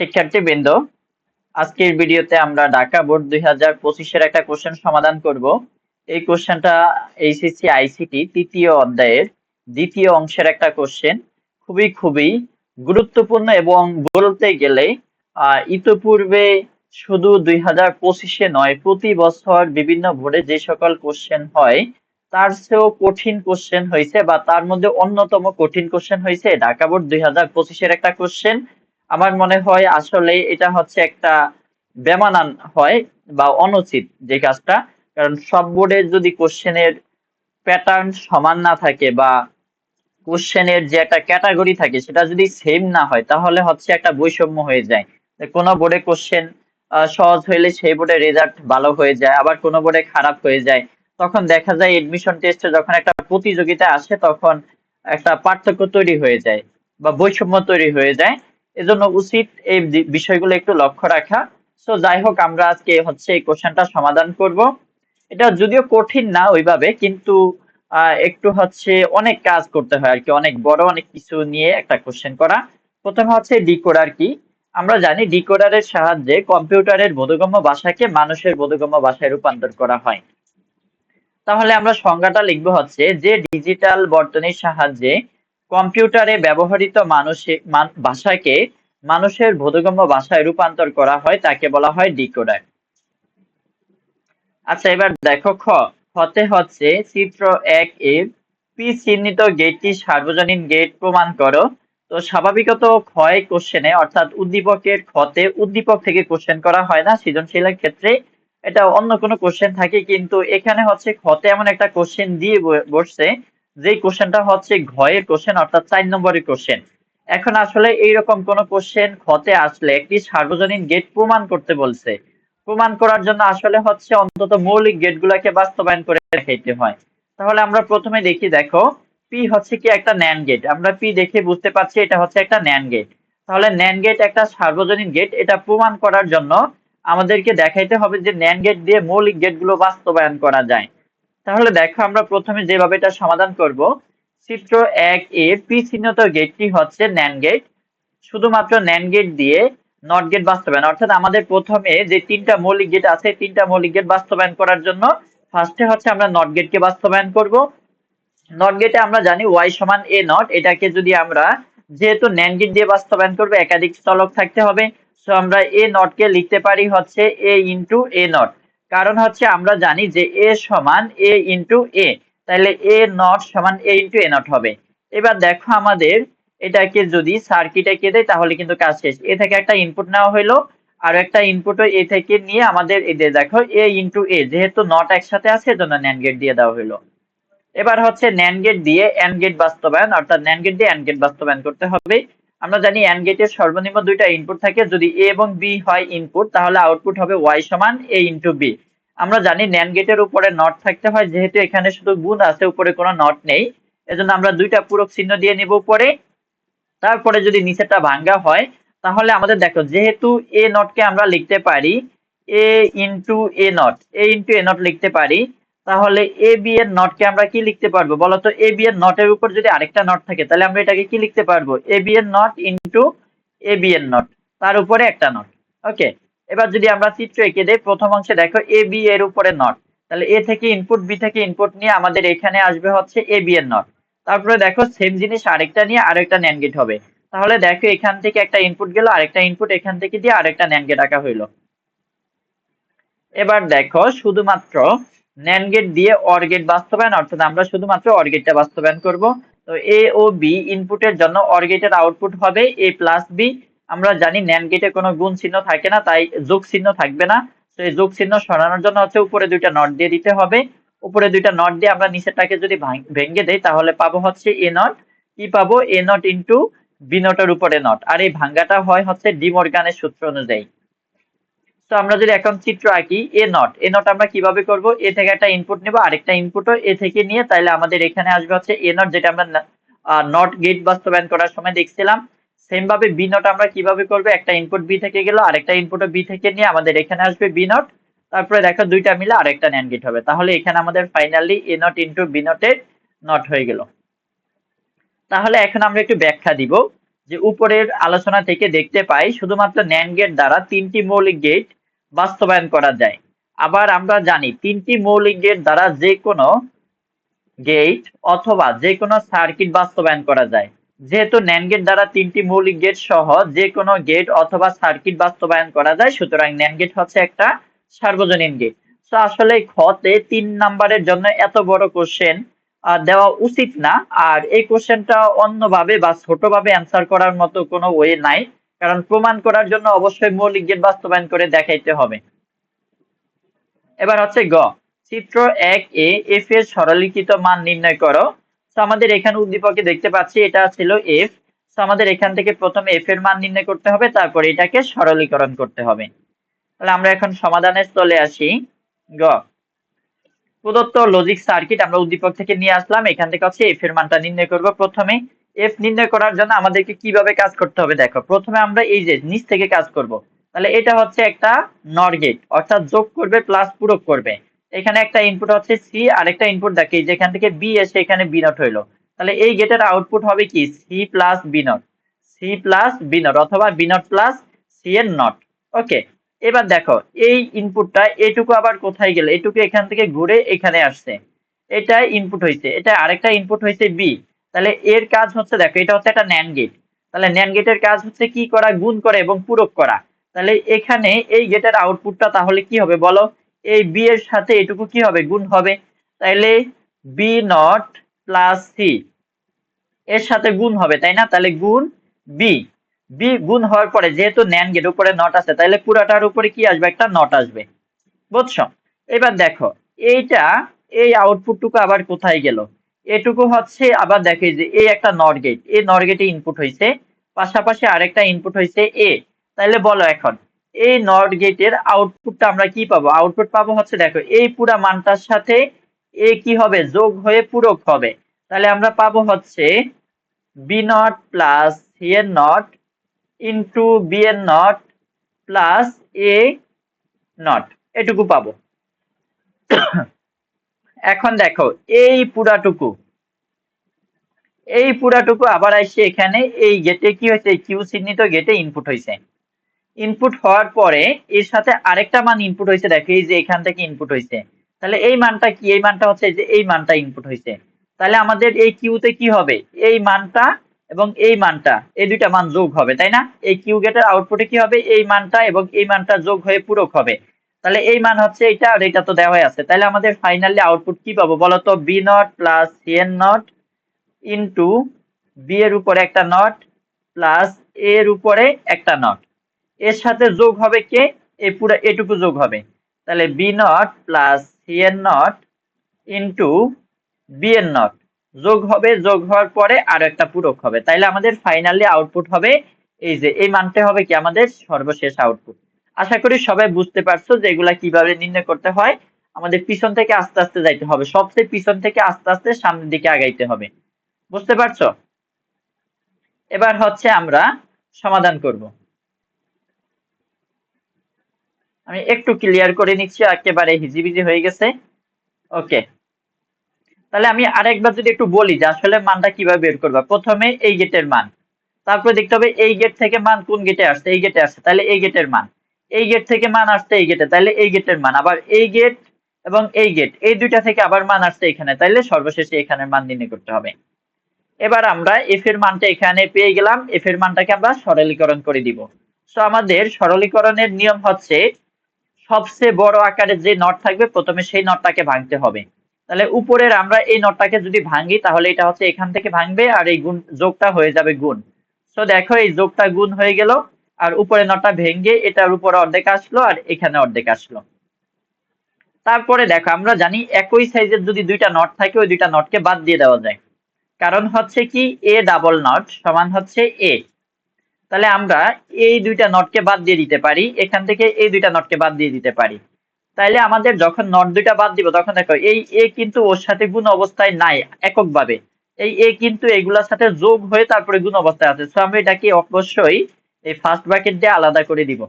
শিক্ষার্থীবৃন্দ আজকের ভিডিওতে আমরা ঢাকা বোর্ড দুই হাজার পঁচিশের একটা কোশ্চেন সমাধান করব। এই কোশ্চেনটা এইচএসসি আইসিটি তৃতীয় অধ্যায়ের দ্বিতীয় অংশের একটা কোশ্চেন খুবই খুবই গুরুত্বপূর্ণ এবং বলতে গেলে ইতোপূর্বে শুধু দুই হাজার পঁচিশে নয়, প্রতি বছর বিভিন্ন বোর্ডে যে সকল কোশ্চেন হয়, তার চেয়েও কঠিন কোশ্চেন হয়েছে বা তার মধ্যে অন্যতম কঠিন কোশ্চেন হয়েছে। ঢাকা বোর্ড দুই হাজার পঁচিশের একটা কোশ্চেন আমার মনে হয় আসলে এটা হচ্ছে একটা বেমানান হয় বা অনুচিত যে কাজটা। কারণ সব বোর্ডে যদি কোশ্চেনের প্যাটার্ন সমান না থাকে বা কোশ্চেনের যে একটা ক্যাটাগরি থাকে সেটা যদি সেম না হয়, তাহলে হচ্ছে একটা বৈষম্য হয়ে যায়। কোন বোর্ডে কোশ্চেন সহজ হইলে সেই বোর্ডে রেজাল্ট ভালো হয়ে যায়, আবার কোন বোর্ডে খারাপ হয়ে যায়। তখন দেখা যায় এডমিশন টেস্টে যখন একটা প্রতিযোগিতা আসে, তখন একটা পার্থক্য তৈরি হয়ে যায় বা বৈষম্য তৈরি হয়ে যায়। এজন্য উচিত এই বিষয়গুলো একটু লক্ষ্য রাখা। সো যাই হোক, আমরা আজকে হচ্ছে এই কোশ্চেনটা সমাধান করব। এটা যদিও কঠিন না ওইভাবে, কিন্তু একটু হচ্ছে অনেক কাজ করতে হয় আর কি অনেক বড় অনেক কিছু নিয়ে একটা কোশ্চেন করা। প্রথমে হচ্ছে ডিকোডার কি? আমরা জানি ডিকোডারের সাহায্যে কম্পিউটারের বোধগম্য ভাষাকে মানুষের বোধগম্য ভাষায় রূপান্তর করা হয়। তাহলে আমরা সংজ্ঞাটা লিখব হচ্ছে যে ডিজিটাল বর্তনীর সাহায্যে কম্পিউটারে ব্যবহৃত মানুষের ভাষাকে মানুষের বোধগম্য ভাষায় রূপান্তর করা হয়, তাকে বলা হয় ডিকোডার। আচ্ছা এবার দেখো খ। হতে হচ্ছে চিত্র এক এর পি চিহ্নিত গেটটি সার্বজনীন গেট প্রমাণ করো। তো স্বাভাবিকত ক্ষয় কোশ্চেনে অর্থাৎ উদ্দীপকের ক্ষতে উদ্দীপক থেকে কোশ্চেন করা হয় না, সৃজনশীলের ক্ষেত্রে। এটা অন্য কোনো কোশ্চেন থাকে, কিন্তু এখানে হচ্ছে ক্ষতে এমন একটা কোশ্চেন দিয়ে বসছে যে কোশ্চেনটা হচ্ছে ঘয়ের কোশ্চেন অর্থাৎ চার নম্বরের কোশ্চেন এখন আসলে এইরকম কোন কোশ্চেন ক্ষতে আসলে একটি সার্বজনীন গেট প্রমাণ করতে বলছে। প্রমাণ করার জন্য আসলে হচ্ছে অন্তত মৌলিক গেট গুলাকে বাস্তবায়ন করে দেখাইতে হয়। তাহলে আমরা প্রথমে দেখি, দেখো পি হচ্ছে কি একটা ন্যান গেট আমরা পি দেখে বুঝতে পারছি এটা হচ্ছে একটা ন্যান গেট তাহলে ন্যান গেট একটা সার্বজনীন গেট এটা প্রমাণ করার জন্য আমাদেরকে দেখাইতে হবে যে ন্যান গেট দিয়ে মৌলিক গেটগুলো বাস্তবায়ন করা যায়। তাহলে দেখো আমরা প্রথমে যেভাবে এটা সমাধান করব, চিত্র এক এ পি চিহ্নিত গেটটি হচ্ছে ন্যান গেট শুধুমাত্র ন্যান গেট দিয়ে নট গেট বাস্তবায়ন। অর্থাৎ আমাদের প্রথমে যে তিনটা মৌলিক গেট আছে, তিনটা মৌলিক গেট বাস্তবায়ন করার জন্য ফার্স্টে হচ্ছে আমরা নট গেটকে বাস্তবায়ন করব। নট গেটে আমরা জানি ওয়াই সমান এ নট এটাকে যদি আমরা যেহেতু ন্যান গেট দিয়ে বাস্তবায়ন করব, একাধিক চলক থাকতে হবে। সো আমরা এ নটকে লিখতে পারি হচ্ছে এ ইন্টু এ নট কারণ হচ্ছে আমরা জানি যে এ সমান এ ইন্টু এ। তাহলে এ নট সমান এ ইন্টু এ নট হবে। এবার দেখো আমাদের এটাকে যদি সার্কিটে কে দেয় তাহলে কিন্তু কাজ শেষ। এ থেকে একটা ইনপুট নেওয়া হলো, আর একটা ইনপুট এ থেকে নিয়ে আমাদের এতে দেখো, এ ইন্টু এ, যেহেতু নট একসাথে আছে, এজন্য ন্যান গেট দিয়ে দেওয়া হলো। এবার হচ্ছে ন্যান গেট দিয়ে এন গেট বাস্তবায়ন, অর্থাৎ ন্যান গেট দিয়ে এন গেট বাস্তবায়ন করতে হবে। আমরা জানি এন গেটের সর্বনিম্ন দুইটা ইনপুট থাকে। যদি এ এবং বি হয় ইনপুট তাহলে আউটপুট হবে ওয়াই সমান এ ইন্টু বি আমরা জানি ন্যান গেটের উপরে নট থাকতে হয়, যেহেতু এখানে শুধু গুণ আছে, উপরে কোনো নট নেই। এজন্য আমরা দুইটা পূরক চিহ্ন দিয়ে নিব উপরে। তারপরে যদি নিচেটা ভাঙ্গা হয়, তাহলে আমাদের দেখো, যেহেতু এ নটকে আমরা লিখতে পারি A into A not A into A not লিখতে পারি তাহলে এ বি এর নটকে আমরা কি লিখতে পারব? বলতো এ বি এর নটের উপর যদি আরেকটা নট থাকে, তাহলে আমরা এটাকে কি লিখতে পারব? এ বি এর নট ইন্টু এ বি এর নট তার উপরে একটা নট ওকে এবার যদি আমরা চিত্র এঁকে দেই, প্রথম অংশে দেখো এ বি এর উপরে নট তাহলে এ থেকে ইনপুট বি থেকে ইনপুট নিয়ে আমাদের এখানে আসবে হচ্ছে এ বি এর নট তারপরে দেখো সেম জিনিস আরেকটা নিয়ে আরেকটা ন্যান গেট হবে। তাহলে দেখো এখান থেকে একটা ইনপুট গেল, আরেকটা ইনপুট এখান থেকে দিয়ে আরেকটা ন্যান গেট আঁকা হইল। এবার দেখো শুধুমাত্র ন্যান গেট দিয়ে অর গেট বাস্তবায়ন, অর্থাৎ আমরা শুধুমাত্র অর গেটটা বাস্তবায়ন করব। তো এ ও বি ইনপুটের জন্য অর গেটের আউটপুট হবে এ প্লাস বি আমরা জানি ন্যান গেটে কোনো গুণ চিহ্ন থাকে না, তাই যোগ চিহ্ন থাকবে না। তো এই যোগ চিহ্ন সরানোর জন্য হচ্ছে উপরে দুইটা নট দিয়ে দিতে হবে। উপরে দুইটা নট দিয়ে আমরা নিচেরটাকে যদি ভেঙে দেই, তাহলে পাবো হচ্ছে এ নট কি পাবো? এ নট ইন্টু বি নটের উপরে নট আর এই ভাঙ্গাটা হয় হচ্ছে ডিমর্গানের সূত্র অনুযায়ী। তো আমরা যদি এখন চিত্র আঁকি এ নট এ নট আমরা কীভাবে করব? এ থেকে একটা ইনপুট নেব, আরেকটা ইনপুটও এ থেকে নিয়ে তাইলে আমাদের এখানে আসবে হচ্ছে এ নট যেটা আমরা নট গেট বাস্তবায়ন করার সময় দেখছিলাম। সেম ভাবে বি নট আমরা কীভাবে করব? একটা ইনপুট বি থেকে গেল, আরেকটা ইনপুটও বি থেকে নিয়ে আমাদের এখানে আসবে বি নট তারপরে দেখো দুইটা মিলে আরেকটা ন্যান গেট হবে। তাহলে এখানে আমাদের finally A not into B নটের not হয়ে গেল। তাহলে এখন আমরা একটু ব্যাখ্যা দিব, যে উপরের আলোচনা থেকে দেখতে পাই, শুধুমাত্র ন্যান্ড গেট দ্বারা তিনটি মৌলিক গেট বাস্তবায়ন করা যায়। আবার আমরা জানি তিনটি মৌলিক গেট দ্বারা যে কোনো গেট অথবা যে কোনো সার্কিট বাস্তবায়ন করা যায়। যেহেতু ন্যান গেট দ্বারা তিনটি মৌলিক গেট সহ যে কোনো গেট অথবা সার্কিট বাস্তবায়ন করা যায়, সুতরাং ন্যান্ড গেট হচ্ছে একটা সার্বজনীন গেট তো আসলে খতে তিন নাম্বারের জন্য এত বড় কোশ্চেন দেওয়া উচিত না। আর এই কোশ্চেনটা অন্যভাবে বা ছোটভাবে অ্যান্সার করার মতো কোনো ওয়ে নাই। কারণ প্রমাণ করার জন্য অবশ্যই মৌলিক গেট বাস্তবায়ন করে দেখাইতে হবে। এবার হচ্ছে গ। চিত্র এক এ এফ এর সরলীকৃত মান নির্ণয় করো। আমাদের এখানে উদ্দীপকে দেখতে পাচ্ছি, এটা ছিল এফ আমাদের এখান থেকে প্রথমে এফ এর মান নির্ণয় করতে হবে, তারপরে এটাকে সরলীকরণ করতে হবে। তাহলে আমরা এখন সমাধানে চলে আসি। গ। প্রদত্ত লজিক সার্কিট আমরা উদ্দীপক থেকে নিয়ে আসলাম, এখান থেকে হচ্ছে এফ এর মানটা নির্ণয় করব প্রথমে। এফ নির্ণয় করার জন্য আমাদেরকে কীভাবে কাজ করতে হবে? দেখো, প্রথমে আমরা এই যে নিচ থেকে কাজ করব। তাহলে এটা হচ্ছে একটা নর গেট অর্থাৎ যোগ করবে প্লাস পূরক করবে। এখানে একটা ইনপুট হচ্ছে সি আর একটা ইনপুট দেখি যেখান থেকে বি এসে এখানে বি নট হইল। তাহলে এই গেটের আউটপুট হবে কি? C plus B not C plus B not অথবা বি নট প্লাস সি এর নট ওকে এবার দেখো, এই ইনপুটটা এটুকু আবার কোথায় গেল? এটুকু এখান থেকে ঘুরে এখানে আসছে। এটা ইনপুট হয়েছে এটা আরেকটা ইনপুট হয়েছে বি তাহলে এর কাজ হচ্ছে দেখো, এটা হচ্ছে একটা ন্যান গেট তাহলে ন্যান গেটের কাজ হচ্ছে কি করা, গুণ করা এবং পূরক করা। তাহলে এখানে এই গেটের আউটপুটটা তাহলে কি হবে বলো? এই বি এর সাথে এটুকু কি হবে? গুণ হবে। তাহলে বি নট প্লাস সি এর সাথে গুণ হবে, তাই না? তাহলে গুণ বি বি গুণ হওয়ার পরে যেহেতু ন্যান গেট উপরে নট আছে, তাহলে পুরাটার উপরে কি আসবে? একটা নট আসবে। বুঝছ? এবার দেখো, এইটা, এই আউটপুটটুকু আবার কোথায় গেল? এটুকু হচ্ছে আবার দেখো যে এই একটা নট গেট এই নট গেটে ইনপুট হয়েছে পাশাপাশি আরেকটা ইনপুট হয়েছে এ তাহলে বলো এখন এই নট গেটের আউটপুটটা আমরা কি পাবো? আউটপুট পাবো হচ্ছে দেখো, এই পুরা মানটার সাথে এ কি হবে? যোগ হয়ে পূরক হবে। তাহলে আমরা পাবো হচ্ছে বি নট প্লাস সি এর নট ইন্টু বি এর নট প্লাস এ নট এটুকু পাবো। এখন দেখো, এই পুরাটুকু। এই পুরাটুকু আবার আসছে এখানে, এই গেটে কি হয়েছে? কিউ চিহ্নিত গেটে ইনপুট হয়েছে। ইনপুট হওয়ার পরে এর সাথে আরেকটা মান ইনপুট হয়েছে, দেখো, এই যে এখান থেকে ইনপুট হয়েছে। তাহলে এই মানটা কি? এই মানটা হচ্ছে যে এই মানটা ইনপুট হয়েছে। তাহলে আমাদের এই কিউতে কি হবে? এই মানটা এবং এই মানটা, এই দুইটা মান যোগ হবে, তাই না? এই কিউ গেটের আউটপুটে কি হবে? এই মানটা এবং এই মানটা যোগ হয়ে পূরক হবে। তাহলে এই মান হচ্ছে এটা আর এটা তো দেওয়াই আছে। তাহলে আমাদের ফাইনালি আউটপুট কি পাবো? বলতো বি নট প্লাস সি এর নট ইন্টু বি এর উপরে একটা নট প্লাস এর উপরে একটা নট এর সাথে যোগ হবে কে? এই পুরো, এটুকু যোগ হবে। তাহলে বি নট প্লাস সি এর নট ইন্টু বি এর নট যোগ হবে, যোগ হওয়ার পরে আরও একটা পূরক হবে। তাইলে আমাদের ফাইনালি আউটপুট হবে এই যে, এই মানটা হবে কি? আমাদের সর্বশেষ আউটপুট আশা করি সবাই বুঝতে পারছ যে এগুলা কীভাবে নির্ণয় করতে হয়। আমাদের পিছন থেকে আস্তে আস্তে যাইতে হবে। সবচেয়ে পিছন থেকে আস্তে আস্তে সামনের দিকে আগাইতে হবে। বুঝতে পারছ? এবার হচ্ছে আমরা সমাধান করব। আমি একটু ক্লিয়ার করে নিচ্ছি, একেবারে হিজিবিজি হয়ে গেছে। ওকে। তাহলে আমি আরেকবার যদি একটু বলি যে আসলে মানটা কীভাবে বের করবা। প্রথমে এই গেটের মান। তারপরে দেখতে হবে এই গেট থেকে মান কোন গেটে আসছে? এই গেটে আসছে। তাহলে এই গেটের মান। এই গেট থেকে মান আসছে এই গেটে তাহলে এই গেটের মান, আবার এই গেট এবং এই গেট এই দুইটা থেকে আবার মান আসছে এখানে। তাইলে সর্বশেষে এখানের মান নির্ণয় করতে হবে। এবার আমরা এফ এর মানটা এখানে পেয়ে গেলাম। এফ এর মানটাকে আমরা সরলীকরণ করে দিব। সো আমাদের সরলীকরণের নিয়ম হচ্ছে সবচেয়ে বড় আকারে যে নট থাকবে, প্রথমে সেই নটটাকে ভাঙতে হবে। তাহলে উপরের আমরা এই নটটাকে যদি ভাঙি, তাহলে এটা হচ্ছে এখান থেকে ভাঙবে আর এই গুণ, যোগটা হয়ে যাবে গুণ। সো দেখো এই যোগটা গুণ হয়ে গেল। আর উপরে নটটা ভেঙে এটার উপরে অর্ধেক আসলো আর এখানে অর্ধেক আসলো। তারপরে দেখো, আমরা জানি একই সাইজের যদি দুইটা নট থাকে, ওই দুইটা নটকে বাদ দিয়ে দেওয়া যায়। কারণ হচ্ছে কি এ ডাবল নট সমান হচ্ছে এ তাহলে আমরা এই দুইটা নটকে বাদ দিয়ে দিতে পারি, এখান থেকে এই দুইটা নটকে বাদ দিয়ে দিতে পারি। তাইলে আমাদের যখন নট দুইটা বাদ দিব, তখন দেখো, এই এ কিন্তু ওর সাথে গুণ অবস্থায় নাই এককভাবে। এই এ কিন্তু এগুলার সাথে যোগ হয়ে তারপরে গুণ অবস্থায় আছে। সো আমরা এটাকে অবশ্যই এই ফার্স্ট ব্র্যাকেট দিয়ে আলাদা করে দিব।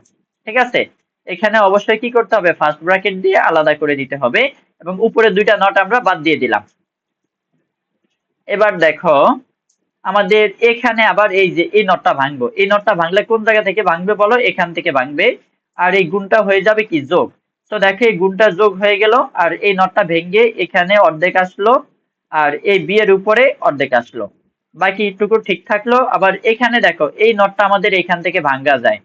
ঠিক আছে? এখানে অবশ্যই কি করতে হবে? ফার্স্ট ব্র্যাকেট দিয়ে আলাদা করে দিতে হবে এবং উপরে দুইটা নট আমরা বাদ দিয়ে দিলাম। এবার দেখো, আমাদের এখানে আবার এই যে এই নটটা ভাঙবো। এই নটটা ভাঙলে কোন জায়গা থেকে ভাঙবে বলো? এখান থেকে ভাঙবে। আর এই গুণটা হয়ে যাবে কি? যোগ। তো দেখো, এই গুণটা যোগ হয়ে গেল আর এই নটটা ভেঙে এখানে অর্ধেক আসলো আর এই বি এর উপরে অর্ধেক আসলো। বাকি টুকু ঠিক থাকল। আবার এখানে দেখো, এই নটটা আমাদের এখান থেকে ভাঙ্গা যায়।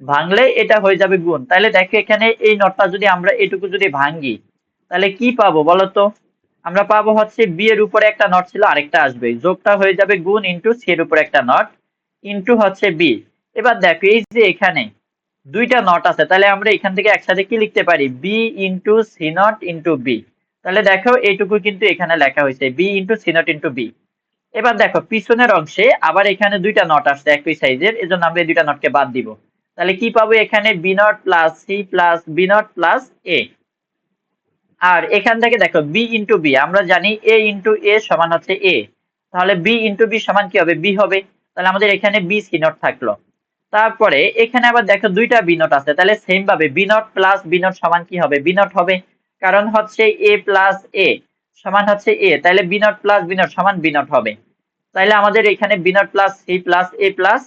ভাঙলে এটা হয়ে যাবে গুণ। তাহলে দেখো এখানে এই নটটা যদি আমরা এটুকু যদি ভাঙ্গি, তাহলে কি পাবো বলো তো? আমরা পাবো হচ্ছে বি এর উপরে একটা নট ছিল, আরেকটা আসবে। যোগটা হয়ে যাবে গুণ ইন্টু সি এর উপরে একটা নট ইন্টু হচ্ছে বি এবার দেখো, এই যে এখানে দুইটা নট আছে, তাহলে আমরা এখান থেকে একসাথে কি লিখতে পারি? B into C not into B তাহলে দেখো এইটুকু কিন্তু এখানে লেখা হয়েছে। B into C not into B এবার দেখো, পিছনের অংশে আবার এখানে দুইটা নট আসছে একই সাইজের এজন্য আমরা এই দুইটা নটকে বাদ দিব। তাহলে কি পাবো এখানে? B not plus C plus B not plus A আর এখান থেকে দেখো বি ইন্টু বি আমরা জানি এ ইন্টু এ সমান হচ্ছে এ তাহলে বি ইন্টু বি সমান কি হবে? বি হবে। তাহলে আমাদের এখানে বি সি নট থাকল। তারপরে এখানে আবার দেখো, দুইটা বি নট আছে। তাহলে সেম ভাবে B not plus B not সমান কি হবে? বি নট হবে। কারণ হচ্ছে এ প্লাস এ সমান হচ্ছে এ তাহলে B not plus B not সমান বি নট হবে। তাহলে আমাদের এখানে B not plus C plus A plus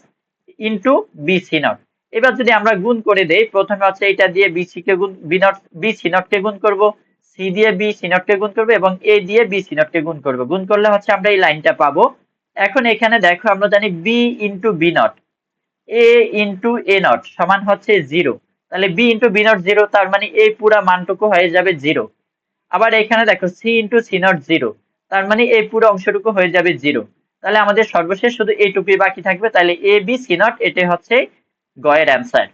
into B C not এবার যদি আমরা গুণ করে দেই, প্রথমে হচ্ছে এটা দিয়ে বি সি কে গুণ B not B C not কে গুণ করব। সি দিয়ে বি সি নট কে গুণ করব এবং এ দিয়ে বি সি নট কে গুণ করব। গুণ করলে হচ্ছে আমরা এই লাইনটা পাবো। এখন এখানে দেখো, আমরা জানি B into B not A into A not সমান হচ্ছে জিরো তাহলে B into B not zero তার মানে এই পুরা মানটুকু হয়ে যাবে জিরো আবার এখানে দেখো C into C not zero তার মানে এই পুরো অংশটুকু হয়ে যাবে জিরো তাহলে আমাদের সর্বশেষ শুধু এইটুকুই বাকি থাকবে, তাহলে এ বি সি নট এটাই হচ্ছে গয়ের অ্যান্সার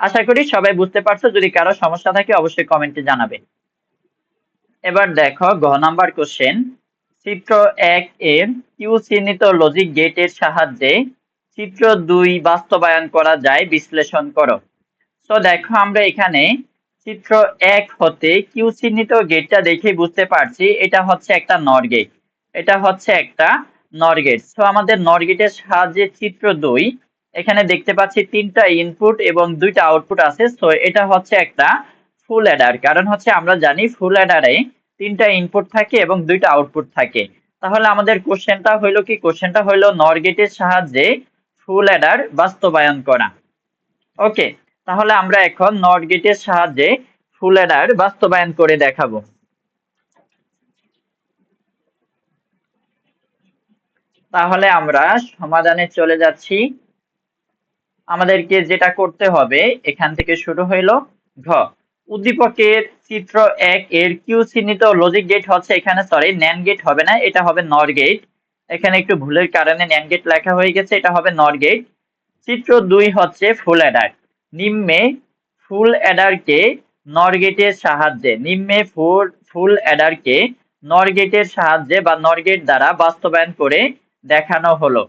আশা করি সবাই বুঝতে পারছ, যদি কারও সমস্যা থাকে অবশ্যই কমেন্টে জানাবে। এবার দেখো গ নাম্বার কোশ্চেন চিত্র এক এর কিউ চিহ্নিত লজিক গেটের সাহায্যে চিত্র দুই বাস্তবায়ন করা যায়, বিশ্লেষণ করো। তো দেখো আমরা এখানে চিত্র এক হতে কিউ চিহ্নিত গেটটা দেখে বুঝতে পারছি, এটা হচ্ছে একটা নর গেট এটা হচ্ছে একটা নর গেট তো আমাদের নর গেটের সাহায্যে চিত্র দুই, এখানে দেখতে পাচ্ছি তিনটা ইনপুট এবং দুইটা আউটপুট আছে। তো এটা হচ্ছে একটা ফুল অ্যাডার কারণ হচ্ছে আমরা জানি ফুল অ্যাডারে তিনটা ইনপুট থাকে এবং দুইটা আউটপুট থাকে। তাহলে আমাদের কোশ্চেনটা হইল কি? কোশ্চেনটা হইল নর গেটের সাহায্যে ফুল অ্যাডার বাস্তবায়ন করা। ওকে তাহলে আমরা এখন নট গেটের সাহায্যে ফুল অ্যাডার বাস্তবায়ন করে দেখাবো। তাহলে আমরা সমাধানে চলে যাচ্ছি। আমাদেরকে যেটা করতে হবে, এখান থেকে শুরু হইল ঘ। উদ্দীপকের চিত্র এক এর কিউ চিহ্নিত লজিক গেট হচ্ছে এখানে সরি ন্যান গেট হবে না, এটা হবে নর গেট এখানে একটু ভুলের কারণে ন্যান গেট লেখা হয়ে গেছে, এটা হবে নর গেট চিত্র দুই হচ্ছে ফুল অ্যাডার নিম্নে ফুল অ্যাডারকে নর গেটের সাহায্যে, নিম্নে ফুল ফুল অ্যাডারকে নর গেটের সাহায্যে বা নরগেট দ্বারা বাস্তবায়ন করে দেখানো হলো।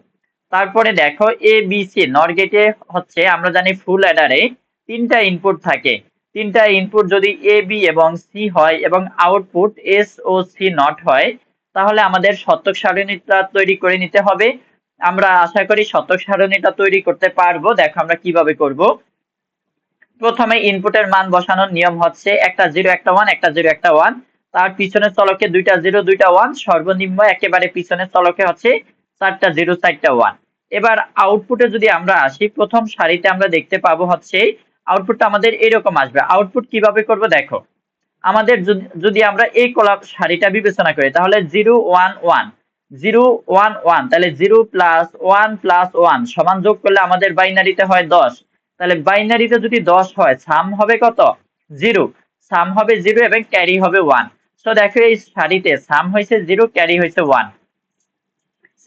তারপরে দেখো এ বি সি নর গেটে হচ্ছে আমরা জানি ফুল অ্যাডারে তিনটা ইনপুট থাকে। তিনটা ইনপুট যদি এ বি এবং সি হয় এবং আউটপুট এস ও সি নট হয়, তাহলে আমাদের শতক সারণীটা তৈরি করে নিতে হবে। আমরা আশা করি শতক সারণীটা তৈরি করতে পারব। দেখো আমরা কীভাবে করব। প্রথমে ইনপুটের মান বসানোর নিয়ম হচ্ছে একটা জিরো, একটা ওয়ান একটা জিরো, একটা ওয়ান তার পিছনের চলকে দুইটা জিরো, দুইটা ওয়ান সর্বনিম্ন একেবারে পিছনের চলকে হচ্ছে চারটা জিরো, চারটা ওয়ান এবার আউটপুটে যদি আমরা আসি, প্রথম সারিতে আমরা দেখতে পাবো হচ্ছে আউটপুটটা আমাদের এরকম আসবে। আউটপুট কীভাবে করব দেখো। আমাদের যদি আমরা এই কলাপ সারিটা বিবেচনা করি, তাহলে zero one one zero one one তাহলে zero plus one plus one সমান যোগ করলে আমাদের বাইনারিতে হয় দশ। তাহলে বাইনারিতে যদি দশ হয় সাম হবে কত? জিরো সাম হবে জিরো এবং ক্যারি হবে ওয়ান তো দেখো এই সারিতে সাম হয়েছে জিরো ক্যারি হয়েছে ওয়ান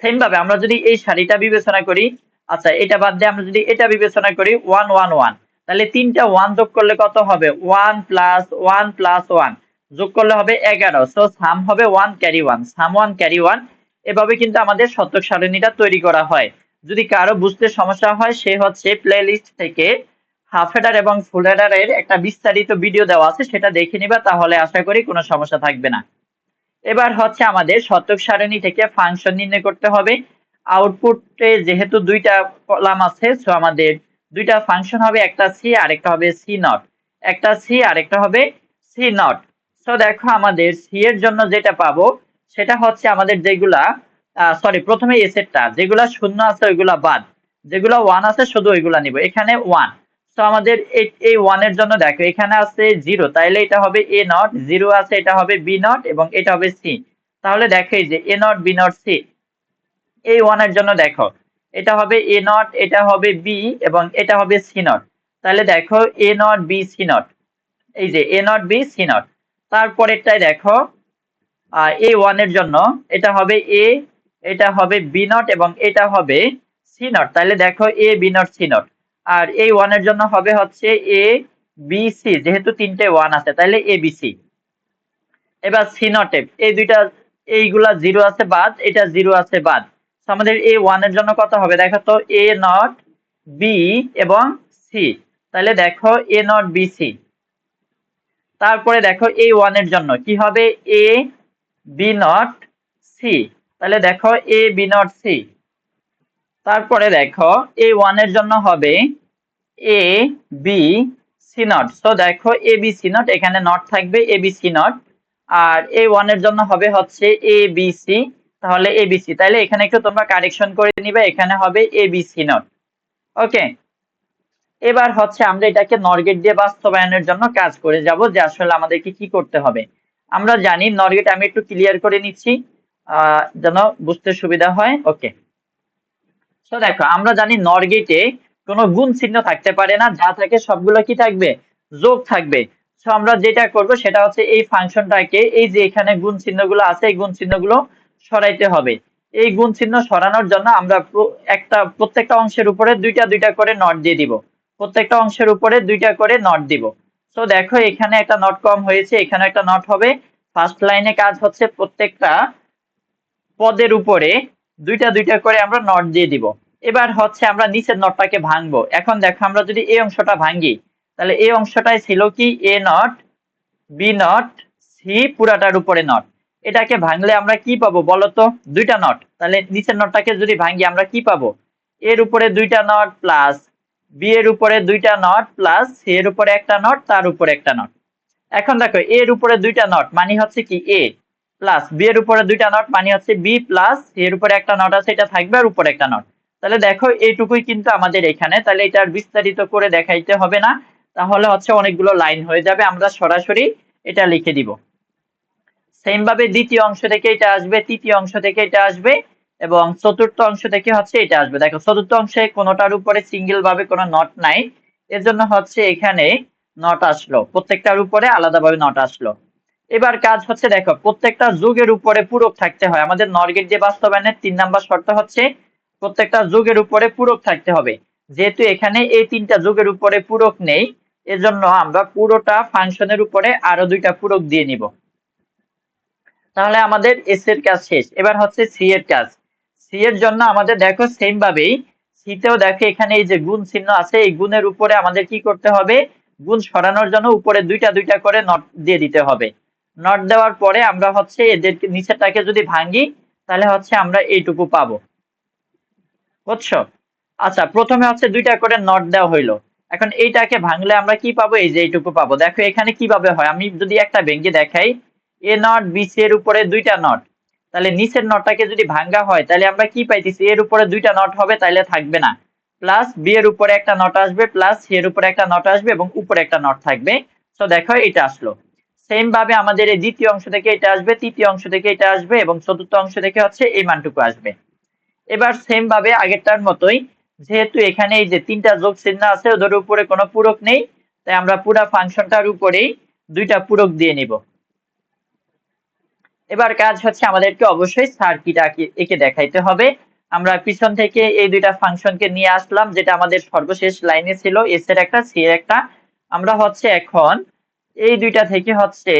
সেম ভাবে আমরা যদি এই সারিটা বিবেচনা করি আচ্ছা এটা বাদ দিয়ে আমরা যদি এটা বিবেচনা করি ওয়ান ওয়ান ওয়ান তাহলে তিনটা ওয়ান যোগ করলে কত হবে? One plus one plus one যোগ করলে হবে এগারো। সো সাম হবে one carry one sum one carry one এভাবে কিন্তু আমাদের শতক সারণীটা তৈরি করা হয়। যদি কারও বুঝতে সমস্যা হয়, সে হচ্ছে প্লে লিস্ট থেকে হাফ হেডার এবং ফুল হেডারের একটা বিস্তারিত ভিডিও দেওয়া আছে, সেটা দেখে নিবা, তাহলে আশা করি কোনো সমস্যা থাকবে না। এবার হচ্ছে আমাদের শতক সারণী থেকে ফাংশন নির্ণয় করতে হবে। আউটপুটে যেহেতু দুইটা কলাম আছে সো আমাদের দুইটা ফাংশন হবে, একটা সি আর একটা হবে সি নট একটা সি আর একটা হবে সি নট সো দেখো, আমাদের সি এর জন্য যেটা পাবো, সেটা হচ্ছে আমাদের যেগুলা সরি প্রথমে এ সেটটা যেগুলা শূন্য আছে ওইগুলা বাদ। যেগুলা ওয়ান আছে শুধু ওইগুলা নিব। এখানে ওয়ান তো আমাদের এই- এই ওয়ানের জন্য দেখো, এখানে আছে জিরো তাইলে এটা হবে এ নট জিরো আছে, এটা হবে বি নট এবং এটা হবে সি তাহলে দেখো এই যে A not B not C এই ওয়ানের জন্য দেখো, এটা হবে এ নট এটা হবে বি এবং এটা হবে সি নট তাহলে দেখো A not B C not এই যে A not B C not তারপরেরটাই দেখো এ ওয়ানের জন্য এটা হবে এ এটা হবে বি নট এবং এটা হবে সি নট তাহলে দেখো A B not C not আর এই ওয়ানের জন্য হবে হচ্ছে এ বি সি যেহেতু তিনটে ওয়ান আছে তাহলে এ বি সি এবার সি নটে এই দুইটা, এইগুলা জিরো আছে বাদ, এটা জিরো আছে বাদ। আমাদের এ ওয়ানের জন্য কত হবে? দেখো তো এ নট বি এবং সি তাহলে দেখো এ নট বি সি তারপরে দেখো এ ওয়ানের জন্য কি হবে? এ বি নট সি তাহলে দেখো এ বি নট সি তারপরে দেখো এ ওয়ানের জন্য হবে A B C not so দেখো এ বি সি নট এখানে নট থাকবে এ বি সি নট আর এ ওয়ানের জন্য হবে হচ্ছে এ বি সি তাহলে এ বি সি তাহলে এখানে একটু তোমরা কারেকশন করে নিবে, এখানে হবে A B C not okay এবার হচ্ছে আমরা এটাকে নরগেট দিয়ে বাস্তবায়নের জন্য কাজ করে যাব যে আসলে আমাদেরকে কি করতে হবে। আমরা জানি নরগেট আমি একটু ক্লিয়ার করে নিচ্ছি। যেন বুঝতে সুবিধা হয়। ওকে তো দেখো, আমরা জানি নরগেটে কোনো গুণ চিহ্ন থাকতে পারে না, যা থাকে সবগুলো কি থাকবে? যোগ থাকবে। তো আমরা যেটা করব সেটা হচ্ছে এই ফাংশনটাকে, এই যে এখানে গুণ চিহ্নগুলো আছে, এই গুণ চিহ্নগুলো সরাইতে হবে। এই গুণ চিহ্ন সরানোর জন্য আমরা একটা, প্রত্যেকটা অংশের উপরে দুইটা দুইটা করে নট দিয়ে দিব। প্রত্যেকটা অংশের উপরে দুইটা করে নট দিব। তো দেখো, এখানে একটা নট কম হয়েছে, এখানে একটা নট হবে। ফার্স্ট লাইনে কাজ হচ্ছে প্রত্যেকটা পদের উপরে দুইটা দুইটা করে আমরা নট দিয়ে দিব। এবার হচ্ছে আমরা নিচের নটটাকে ভাঙবো। এখন দেখো, আমরা যদি এই অংশটা ভাঙি, তাহলে এই অংশটাই ছিল কি? A not, B not, C পুরাটার উপরে নট। এটাকে ভাঙলে আমরা কি পাবো বলতো? দুইটা নট। তাহলে নিচের নটটাকে যদি ভাঙি, আমরা কি পাবো? এর উপরে দুইটা নট প্লাস বি এর উপরে দুইটা নট প্লাস সি এর উপরে একটা নট, তার উপরে একটা নট। এখন দেখো, এর উপরে দুইটা নট মানে হচ্ছে কি এ। প্লাস বি এর উপরে দুইটা নট মানে হচ্ছে বি প্লাস এর উপরে একটা নট আছে, এটা থাকবে আর উপরে একটা নট তাহলে দেখো, এইটুকুই কিন্তু আমাদের এখানে। তাহলে এটা আর বিস্তারিত করে দেখাইতে হবে না। তাহলে হচ্ছে অনেকগুলো লাইন হয়ে যাবে। আমরা সরাসরি এটা লিখে দিব। সেম ভাবে দ্বিতীয় অংশ থেকে এটা আসবে, তৃতীয় অংশ থেকে এটা আসবে, এবং চতুর্থ অংশ থেকে হচ্ছে এটা আসবে। দেখো, চতুর্থ অংশে কোনোটার উপরে সিঙ্গেল ভাবে কোনো নট নাই। এর জন্য হচ্ছে এখানে নট আসলো। প্রত্যেকটার উপরে আলাদাভাবে নট আসলো। এবার কাজ হচ্ছে দেখো, প্রত্যেকটা যুগের উপরে পূরক থাকতে হয়। আমাদের নরগেট যে বাস্তবায়নের তিন নাম্বার শর্ত হচ্ছে, প্রত্যেকটা যুগের উপরে পূরক থাকতে হবে। যেহেতু এখানে এই তিনটা যুগের উপরে পূরক নেই, এজন্য আমরা পুরোটা ফাংশনের উপরে আরও দুইটা পূরক দিয়ে নিব। তাহলে আমাদের এস এর কাজ শেষ। এবার হচ্ছে সি এর কাজ। সি এর জন্য আমাদের দেখো সেম ভাবেই সিতেও দেখো এখানে এই যে গুণ চিহ্ন আছে, এই গুণের উপরে আমাদের কি করতে হবে? গুণ সরানোর জন্য উপরে দুইটা দুইটা করে নট দিয়ে দিতে হবে। নট দেওয়ার পরে আমরা হচ্ছে এদেরকে নিচেরটাকে যদি ভাঙি তাহলে হচ্ছে আমরা এইটুকু পাবো। বুঝছ? আচ্ছা প্রথমে হচ্ছে দুইটা করে নট দেওয়া হইল। এখন এইটাকে ভাঙলে আমরা কি পাবো? এই যে এইটুকু পাবো। দেখো এখানে কীভাবে হয়? আমি যদি একটা ভেঙে দেখাই, এ নট বি সি এর উপরে দুইটা নট তাহলে নিচের নটটাকে যদি ভাঙ্গা হয়, তাহলে আমরা কি পাইতেছি? এর উপরে দুইটা নট হবে, তাহলে থাকবে না। প্লাস বি এর উপরে একটা নট আসবে প্লাস সি এর উপরে একটা নট আসবে এবং উপরে একটা নট থাকবে। তো দেখো এটা আসলো। সেম ভাবে আমাদের এই দ্বিতীয় অংশ থেকে এটা আসবে, তৃতীয় অংশ থেকে এটা আসবে এবং চতুর্থ অংশ থেকে হচ্ছে এই মানটুকু আসবে। এবার সেম ভাবে আগেরটার মতোই, যেহেতু এখানে এই যে তিনটা যোগ চিহ্ন আছে, ওদের উপরে কোনো পূরক নেই, তাই আমরা পুরো ফাংশনটার উপরেই দুইটা পূরক দিয়ে নিব। এবার কাজ হচ্ছে আমাদেরকে অবশ্যই সার্কিট এঁকে দেখাইতে হবে। আমরা পিছন থেকে এই দুইটা ফাংশনকে নিয়ে আসলাম, যেটা আমাদের সর্বশেষ লাইনে ছিল এস এর একটা সি এর একটা। আমরা হচ্ছে এখন এই দুইটা থেকে হচ্ছে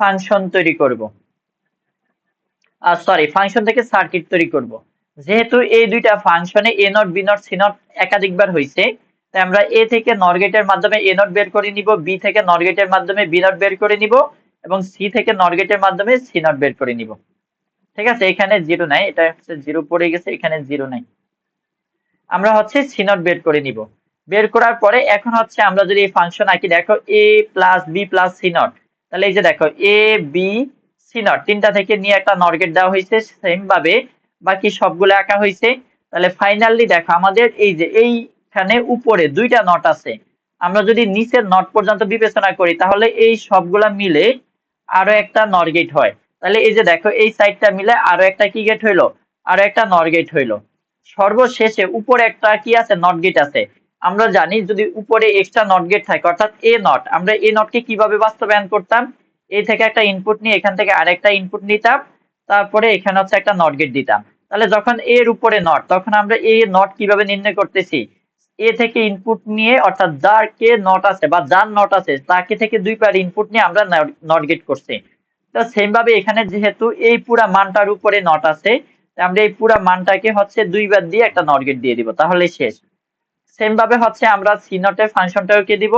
ফাংশন তৈরি করব। সরি ফাংশন থেকে সার্কিট তৈরি করব। যেহেতু এই দুইটা ফাংশনে A not B not C not একাধিকবার হয়েছে তাই আমরা এ থেকে নর গেটের মাধ্যমে এ নট বের করে নিব বি থেকে নর গেটের মাধ্যমে বি নট বের করে নিব, এবং সি থেকে নর গেটের মাধ্যমে সি নট বের করে নিব। ঠিক আছে? এখানে জিরো নাই, এটা হচ্ছে জিরো পড়ে গেছে, এখানে জিরো নাই। আমরা হচ্ছে সি নট বের করে নিব। বের করার পরে এখন হচ্ছে আমরা যদি এই ফাংশন আঁকি, দেখো A plus B plus C not তাহলে এই যে দেখো এ বি সি নট তিনটা থেকে নিয়ে একটা নরগেট দেওয়া হয়েছে সেম ভাবে বাকি সবগুলো আঁকা হয়েছে। তাহলে ফাইনালি দেখো, আমাদের এই যে এইখানে উপরে দুইটা নট আছে। আমরা যদি নিচের নট পর্যন্ত বিবেচনা করি, তাহলে এই সবগুলা মিলে আরও একটা নর গেট হয়। তাহলে এই যে দেখো, এই সাইডটা মিলে আরও একটা কি গেট হইল? আরও একটা নর গেট হইল। সর্বশেষে উপরে একটা কি আছে? নট গেট আছে। আমরা জানি যদি উপরে এক্সট্রা নট গেট থাকে, অর্থাৎ এ নট আমরা এ নটকে কীভাবে বাস্তবায়ন করতাম? এ থেকে একটা ইনপুট নিয়ে, এখান থেকে আরেকটা ইনপুট নিতাম, তারপরে এখানে হচ্ছে একটা নট গেট দিতাম। তাহলে যখন এর উপরে নট তখন আমরা এই নট কীভাবে নির্ণয় করতেছি? এ থেকে ইনপুট নিয়ে, অর্থাৎ যার কে নট আছে বা যার নট আছে, তাকে থেকে দুই পার ইনপুট নিয়ে আমরা নট গেট করছি। তো সেম ভাবে এখানে যেহেতু এই পুরা মানটার উপরে নট আছে আমরা এই পুরা মানটাকে হচ্ছে দুইবার দিয়ে একটা নট গেট দিয়ে দিব তাহলে শেষ। সেম ভাবে হচ্ছে আমরা সি নটের ফাংশনটাকে দিব?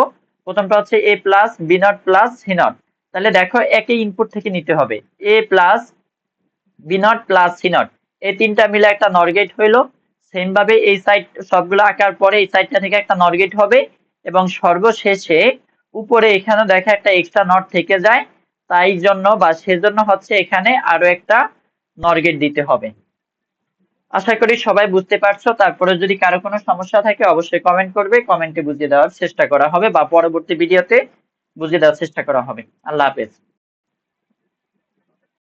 প্রথমটা হচ্ছে A plus B not plus C not তাহলে দেখো একই ইনপুট থেকে নিতে হবে। A plus B not plus C not এই তিনটা মিলে একটা নর গেট হইল। সেম ভাবে এই সাইড সবগুলো আঁকার পরে এই সাইডটা থেকে একটা নর গেট হবে এবং সর্বশেষে উপরে এখানে দেখা একটা এক্সট্রা নট থেকে যায়। তাই জন্য বা সেজন্য হচ্ছে এখানে আরও একটা নর গেট দিতে হবে। আশা করি সবাই বুঝতে পারছ। তারপরে যদি কারও কোনো সমস্যা থাকে, অবশ্যই কমেন্ট করবে। কমেন্টে বুঝিয়ে দেওয়ার চেষ্টা করা হবে বা পরবর্তী ভিডিওতে বুঝিয়ে দেওয়ার চেষ্টা করা হবে। আল্লাহ হাফেজ।